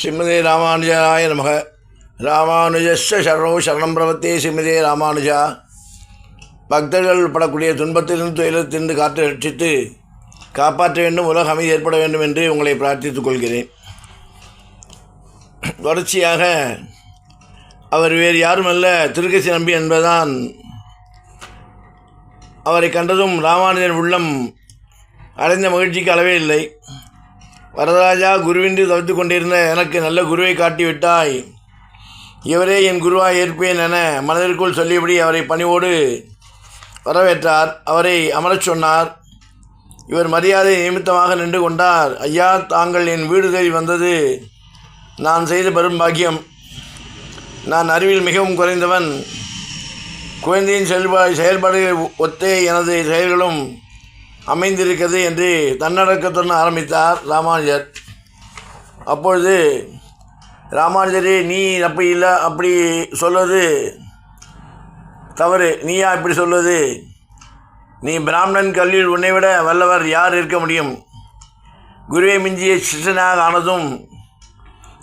ஸ்ரீமதே ராமானுஜாய நமக. ராமானுஜஸ்ய சரணோ சரணம் பிரபத்தே ஸ்ரீமதே ராமானுஜா. பக்தர்கள் படக்கூடிய துன்பத்திலிருந்து துயரத்திலிருந்து காற்று ரட்சித்து காப்பாற்ற வேண்டும் உலக அமைதி ஏற்பட வேண்டும் என்று உங்களை பிரார்த்தித்துக் கொள்கிறேன். தொடர்ச்சியாக அவர் வேறு யாருமல்ல திருக்கசி நம்பி என்பதுதான் அவரை கண்டதும் ராமானுஜன் உள்ளம் அடைந்த மகிழ்ச்சிக்கு அளவே இல்லை. வரதராஜா குருவின்றி தவித்து கொண்டிருந்த எனக்கு நல்ல குருவை காட்டிவிட்டாய். இவரே என் குருவாய் ஏற்பேன் என மனதிற்குள் சொல்லியபடி அவரை பணிவோடு வரவேற்றார். அவரை அமரச் சொன்னார். இவர் மரியாதை நிமித்தமாக நின்று கொண்டார். ஐயா தாங்கள் என் வீடு தேடி வந்தது நான் செய்த பெரும் பாக்கியம். நான் அறிவில் மிகவும் குறைந்தவன். குழந்தையின் செயல்பா செயல்பாடுகள் ஒத்தே எனது செயல்களும் அமைந்திருக்கிறது என்று தன்னடக்கத்துடன் ஆரம்பித்தார் ராமானுஜர். அப்பொழுது ராமானுஜரே நீ அப்படி இல்லை அப்படி சொல்வது தவறு. நீயா இப்படி சொல்வது? நீ பிராமணன் கல்வியில் உன்னை விட வல்லவர் யார் இருக்க முடியும்? குருவை மிஞ்சிய சிஷ்யனாக ஆனதும்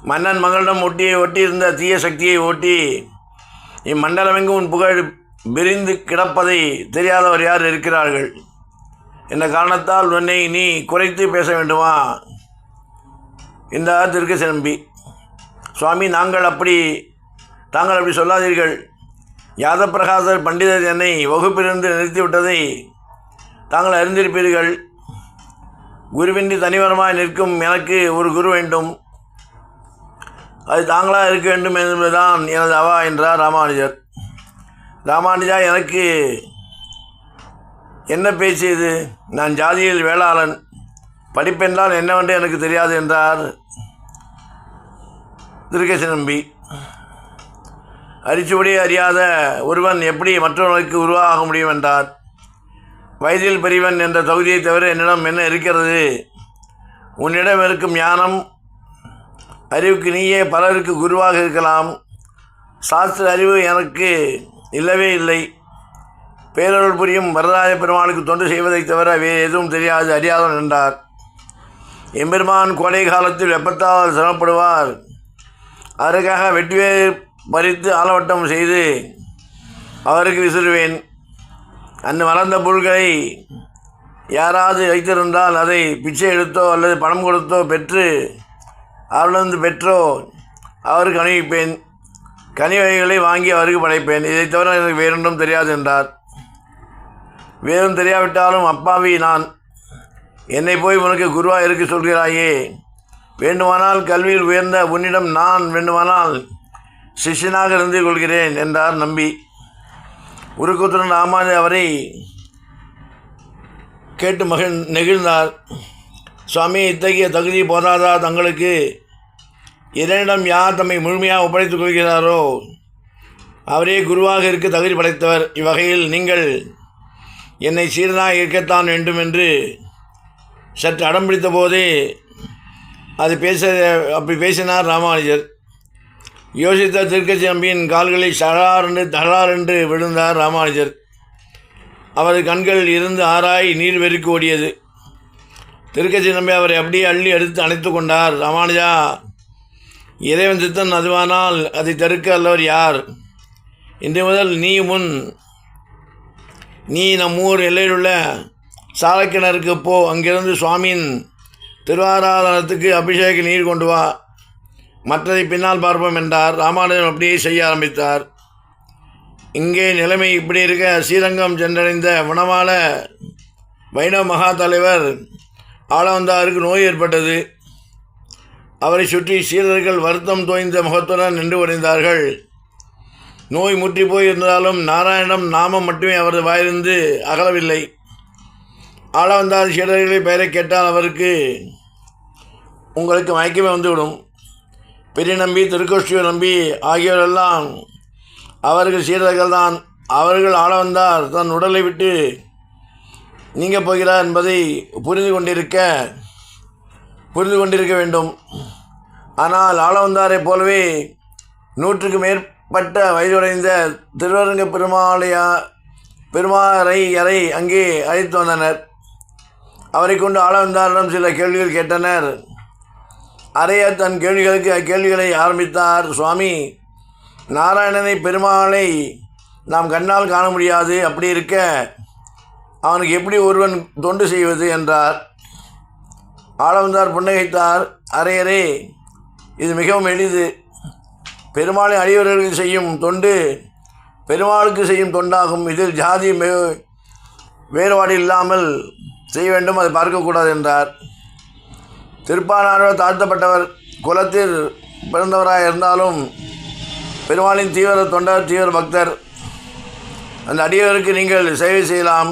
மன்னன் மகளிடம் ஒட்டி ஒட்டியிருந்த தீய சக்தியை ஓட்டி இம்மண்டலமெங்கும் உன் புகழ் விரிந்து கிடப்பதை தெரியாதவர் யார் இருக்கிறார்கள்? என்ன காரணத்தால் உன்னை நீ குறைத்து பேச வேண்டுமா? இந்த திருக்கு செம்பி சுவாமி நாங்கள் அப்படி தாங்கள் அப்படி சொல்லாதீர்கள். யாதப்பிரகாசர் பண்டிதர் என்னை வகுப்பிலிருந்து நிறுத்திவிட்டதை தாங்கள் அறிந்திருப்பீர்கள். குருவின்றி தனிவரமாய் நிற்கும் எனக்கு ஒரு குரு வேண்டும். அது தாங்களாக இருக்க வேண்டும் என்பதுதான் எனது அவா என்றார் ராமானுஜர். ராமானுஜா எனக்கு என்ன பேச்சு இது நான் ஜாதியில் வேளாளன். படிப்பென்றால் என்னவென்று எனக்கு தெரியாது என்றார் திருக்கேசி நம்பி அரிச்சுபடி அறியாத ஒருவன் எப்படி மற்றவர்களுக்கு உருவாக முடியும் என்றார். வயதில் பெரியவன் என்ற தகுதியை தவிர என்னிடம் என்ன இருக்கிறது? உன்னிடம் இருக்கும் ஞானம் அறிவுக்கு நீயே பலருக்கு குருவாக இருக்கலாம். சாஸ்திர அறிவு எனக்கு இல்லவே இல்லை. பேரருள் புரியும் வரதாய பெருமானுக்கு தொண்டு செய்வதைத் தவிர வேறு எதுவும் தெரியாது அறியாதவன் என்றார். எம்பெருமான் கோடை காலத்தில் வெப்பத்தால் சிரமப்படுவார். அதற்காக வெட்டிவேர் பறித்து ஆலவட்டம் செய்து அவருக்கு விசிறுவேன். அந்த வளர்ந்த பொருள்களை யாராவது வைத்திருந்தால் அதை பிச்சை எடுத்தோ அல்லது பணம் கொடுத்தோ பெற்று அவரிடந்து பெற்றோ அவருக்கு அணிவிப்பேன். கனி வகைகளை வாங்கி அவருக்கு படைப்பேன். இதைத் தவிர எனக்கு வேறொன்றும் தெரியாது என்றார். வேறும் தெரியாவிட்டாலும் அப்பாவி நான் என்னை போய் உனக்கு குருவாக இருக்க சொல்கிறாயே. வேண்டுமானால் கல்வியில் உயர்ந்த உன்னிடம் நான் வேண்டுமானால் சிஷ்யனாக இருந்து கொள்கிறேன் என்றார் நம்பி. உருக்குத்துடன் ராமாஜி அவரை கேட்டு மகிழ் நெகிழ்ந்தார். சுவாமி இத்தகைய தகுதி போதாதா? தங்களுக்கு இதனிடம் யார் தம்மை முழுமையாக ஒப்படைத்துக் கொள்கிறாரோ அவரே குருவாக இருக்க தகுதி படைத்தவர். இவ்வகையில் நீங்கள் என்னை சீரனாக இருக்கத்தான் வேண்டும் என்று சற்று அடம் பிடித்த போதே அது பேச அப்படி பேசினார் ராமானுஜர். யோசித்த திருக்கச்சி நம்பியின் கால்களில் சடார் என்று என்று விழுந்தார் ராமானுஜர். அவரது கண்கள் இருந்து ஆராய் நீர் வெறுக்கு ஓடியது. திருக்கச்சி நம்பி அவரை அப்படியே அள்ளி எடுத்து அணைத்து கொண்டார் ராமானுஜா. இறைவன் சித்தன் அதுவானால் அதை தடுக்க அல்லவர் யார்? இன்று முதல் நீ முன் நீ நம்ம ஊர் எல்லையில் உள்ள சாலக்கிணறுக்கு போ. அங்கிருந்து சுவாமியின் திருவாராதனத்துக்கு அபிஷேக நீர் கொண்டு வா. மற்றதை பின்னால் பார்ப்போம் என்றார். ராமானுஜன் அப்படியே செய்ய ஆரம்பித்தார். இங்கே நிலைமை இப்படி இருக்க. ஸ்ரீரங்கம் சென்றடைந்த வனமால வைணவ மகா தலைவர் ஆளவந்தாருக்கு நோய் ஏற்பட்டது. அவரை சுற்றி சீரர்கள் வருத்தம் தோய்ந்த முகத்துடன் நின்று வரைந்தார்கள் நோய் முற்றி போயிருந்தாலும் நாராயணம் நாமம் மட்டுமே அவரது வாயிலிருந்து அகலவில்லை. ஆளவந்தார் சீடர்களை பெயரை கேட்டால் அவருக்கு உங்களுக்கு மயக்கமே வந்துவிடும். பெரிய நம்பி திருக்கோஷ்டிய நம்பி ஆகியோரெல்லாம் அவர்கள் சீடர்கள் தான் அவர்கள் ஆள வந்தார் தன் உடலை விட்டு நீங்க போகிறார் என்பதை புரிந்து கொண்டிருக்க புரிந்து கொண்டிருக்க வேண்டும். ஆனால் ஆள வந்தாரைப் போலவே நூற்றுக்கு மேற் பட்ட வயதுடைந்த திருவரங்க பெருமாளையா பெருமாறை அறை அங்கே அழைத்து வந்தனர். அவரை கொண்டு ஆளவந்தாரிடம் சில கேள்விகள் கேட்டனர். அறையர் தன் கேள்விகளுக்கு அக்கேள்விகளை ஆரம்பித்தார். சுவாமி நாராயணனை பெருமாளை நாம் கண்ணால் காண முடியாது. அப்படி இருக்க அவனுக்கு எப்படி ஒருவன் தொண்டு செய்வது என்றார். ஆளவந்தார் புன்னகைத்தார். அரையரே இது மிகவும் எளிது. பெருமாளை அடியவர்களுக்கு செய்யும் தொண்டு பெருமாளுக்கு செய்யும் தொண்டாகும். இதில் ஜாதி மே வேறுபாடு இல்லாமல் செய்ய வேண்டும் அதை பார்க்கக்கூடாது என்றார். திருப்பானார் தாழ்த்தப்பட்டவர் குலத்தில் பிறந்தவராக இருந்தாலும் பெருமாளின் தீவிர தொண்டர் தீவிர பக்தர். அந்த அடியவருக்கு நீங்கள் சேவை செய்யலாம்.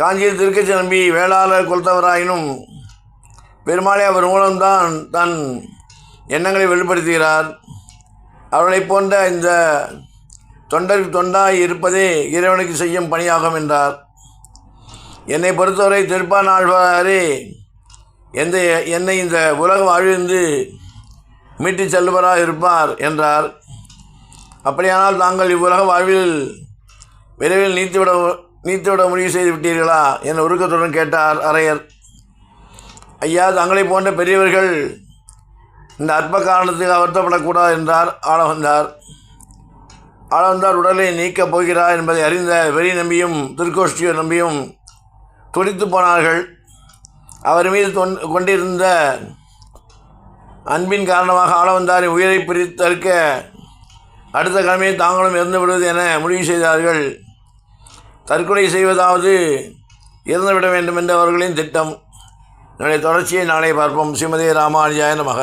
காஞ்சியில் திருக்கச்சி நம்பி வேளாளர் குலத்தவராயினும் பெருமாளை அவர் மூலம்தான் தன் எண்ணங்களை வெளிப்படுத்துகிறார். அவர்களை போன்ற இந்த தொண்டருக்கு தொண்டாய் இருப்பதே இறைவனுக்கு செய்யும் பணியாகும் என்றார். என்னை பொறுத்தவரை திருப்பானாழ்வாரே எந்த என்னை இந்த உலக வாழ்விலிருந்து மீட்டுச் செல்வராக இருப்பார் என்றார். அப்படியானால் தாங்கள் இவ்வுலக வாழ்வில் விரைவில் நீத்துவிட நீத்துவிட முடிவு செய்து விட்டீர்களா? என உருக்கத்துடன் கேட்டார் அரையர். ஐயா தங்களை போன்ற பெரியவர்கள் இந்த அற்ப காரணத்துக்கு வருத்தப்படக்கூடாது என்றார் ஆளவந்தார். ஆளவந்தார் உடலை நீக்கப் போகிறார் என்பதை அறிந்த வெறி நம்பியும் திருக்கோஷ்டியோ நம்பியும் துடித்து போனார்கள். அவர் மீது தொன் கொண்டிருந்த அன்பின் காரணமாக ஆளவந்தாரின் உயிரை பிரித்தற்க அடுத்த கிழமையை தாங்களும் இறந்து விடுவது என முடிவு செய்தார்கள். தற்கொலை செய்வதாவது இறந்துவிட வேண்டும் என்று அவர்களின் திட்டம். என்னுடைய தொடர்ச்சியை நாளை பார்ப்போம். ஸ்ரீமதி ராமானுஜாய நமக.